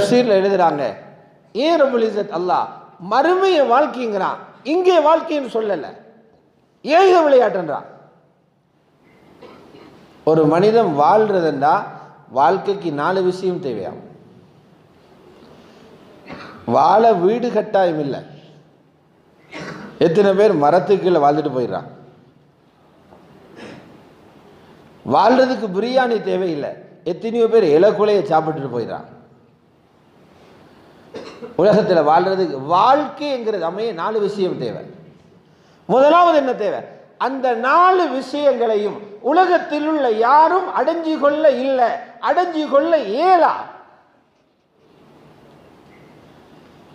தஃசீரில் எழுதுறாங்க. ஏன் ரபுல் இசத் அல்லாஹ்? மறுமைய வாழ்க்கைங்கிறான். இங்கே வாழ்க்கைன்னு சொல்லல. ஏக விளையாட்டுன்றான். ஒரு மனிதன் வாழ்றதுண்டா? வாழ்க்கைக்கு நாலு விஷயம் தேவையாகும். வாழ வீடு கட்டாயம் இல்லை. எத்தனை பேர் மரத்துக்கு கீழே வாழ்ந்துட்டு போயிடுறான். வாழ்றதுக்கு பிரியாணி தேவையில்லை. எத்தனையோ பேர் இலக்குலையை சாப்பிட்டுட்டு போயிடறான். உலகத்தில் வாழ்றதுக்கு வாழ்க்கைங்கிறது அமைய நாலு விஷயம் தேவை. முதலாவது என்ன தேவை? அந்த நாலு விஷயங்களையும் உலகத்தில் உள்ள யாரும் அடைஞ்சு கொள்ள இல்லை அடைஞ்சு கொள்ள இயலா?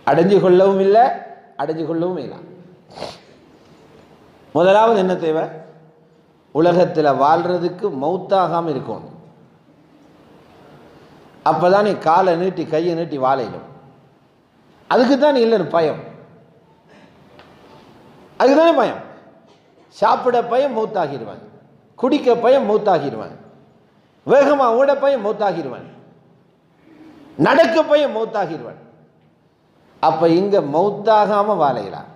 அடைஞ்சு கொள்ளவும் இல்லை அடைஞ்சு கொள்ளவும் இல்லை முதலாவது என்ன தேவை? உலகத்தில் வாழ்றதுக்கு மௌத்தாகாமல் இருக்கணும். அப்பதான் நீ காலை நீட்டி கையை நீட்டி வாழையிடும் அதுக்கு தான் இல்லை பயம். அதுக்கு தானே பயம். சாப்பிட பயம் மௌத்தாகிடுவேன். குடிக்க பயம் மௌத்தாகிடுவேன். வேகமாக ஓட பயம் மௌத்தாகிடுவேன். நடக்க பையன் மௌத்தாகிடுவேன். அப்ப இங்க மௌத்தாகாம வாழையிலாம்.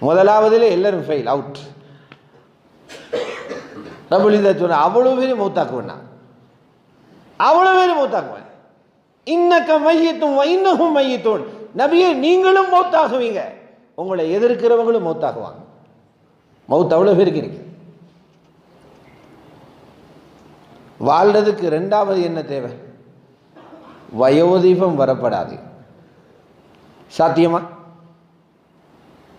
முதலாவதுல எல்லாரும் ஃபெயில் அவுட் ரபுலிதா சொன்ன அவ்வளவு பேரும் மௌத்தாக்குவேன் அவ்வளவு பேரும் மௌத்தாக்குவேன். இன்னக்க மையத்தும் இன்னகும் மையத்தோன். நபியே நீங்களும் மௌத்தாகுவீங்க. உங்களை எதிர்க்கிறவங்களும் மௌத்தாகுவாங்க. மௌத் அவ்வளோ பேருக்கு இருக்கு. வாழ்றதுக்கு ரெண்டாவது என்ன தேவை? வயோதிபம் வரப்படாது. சாத்தியமா?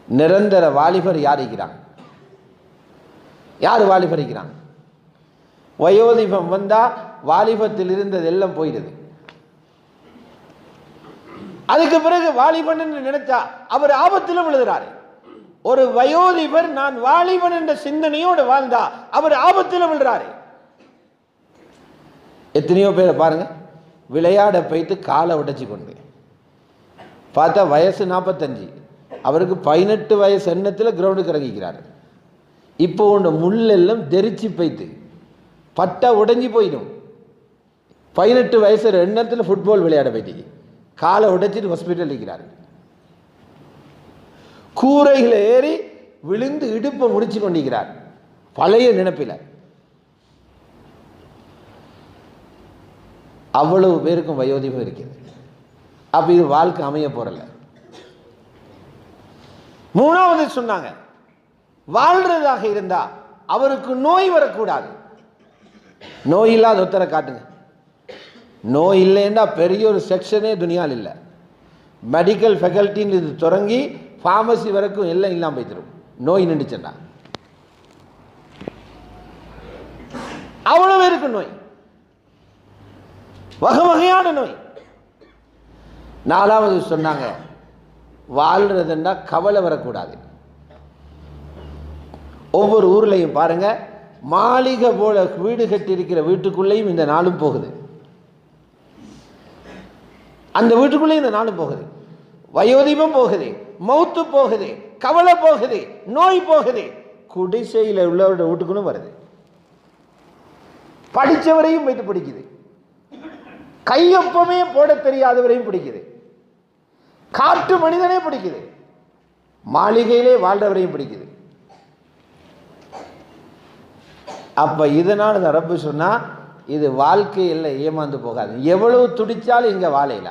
நிரந்தர வாலிபர் யார் இருக்கிறாங்க யார் வாலிபர் இருக்கிறாங்க வயோதிபம் வந்தால் வாலிபத்தில் இருந்தது எல்லாம் போயிடுது. அதுக்கு பிறகு வாலிபன் என்று நினைச்சா அவர் ஆபத்திலும் விழுகிறாரு. ஒரு வயோதிபர் நான் வாலிபன் என்ற சிந்தனையோடு வாழ்ந்தா அவர் ஆபத்திலும் விழுறாரு எத்தனையோ பேரை பாருங்க விளையாட போய்த்து காலை உடைச்சி கொண்டு. பார்த்தா வயசு நாற்பத்தஞ்சு அவருக்கு பதினெட்டு வயசு எண்ணத்தில் கிரவுண்டுக்கு இறங்கிக்கிறாரு. இப்போ உண்ட முள்ளெல்லாம் தெரிச்சு போய்த்து பட்டா உடைஞ்சி போயிடும். பதினெட்டு வயசு எண்ணத்தில் ஃபுட்பால் விளையாட போயிட்டீங்க. காலை உடைச்சிட்டு ஹாஸ்பிட்டல் இருக்கிறார்கள். கூரையில் ஏறி விழுந்து இடுப்பை முடிச்சு கொண்டிருக்கிறார். பழைய நினைப்பில். அவ்வளவு பேருக்கும் வயோதிபம் இருக்குது அப்ப இது வாழ்க்கை அமைய போறல மூணாவது சொன்னாங்க வாழ்றதாக இருந்தா அவருக்கு நோய் வரக்கூடாது. நோய் இல்லாத ஒத்தரை காட்டுங்க. நோய் இல்லைன்னா பெரிய ஒரு செக்ஷனே துணியால் இல்லை. மெடிக்கல் ஃபெக்கல்ட்டின்னு இது தொடங்கி ஃபார்மசி வரைக்கும் எல்லாம் இல்லாமல் போய்த்திரும் நோய் நின்றுச்சுன்னா அவ்வளோ பேருக்கு நோய். வகை வகையான நோய். நாலாவது சொன்னாங்க வாழ்றதுன்னா கவலை வரக்கூடாது. ஒவ்வொரு ஊர்லையும் பாருங்க மாளிகை போல வீடு கட்டி இருக்கிற வீட்டுக்குள்ளேயும் இந்த நாளும் போகுது. அந்த வீட்டுக்குள்ளேயும் இந்த நாளும் போகுது. வயோதிபம் போகுது மௌத்து போகுது கவலை போகுது நோய் போகுது. குடிசையில் உள்ளவரோட வீட்டுக்குள்ளும் வருது. படித்தவரையும் வைத்து பிடிக்குது. கையொப்பமே போட தெரியாதவரையும் பிடிக்குது. காட்டு மனிதனே பிடிக்குது. மாளிகையிலே வாழ்றவரையும் பிடிக்குது. அப்ப இதனால் இந்த ரப்பு சொன்னா இது வாழ்க்கை இல்லை ஏமாந்து போகாது. எவ்வளவு துடித்தாலும் இங்கே வாழையில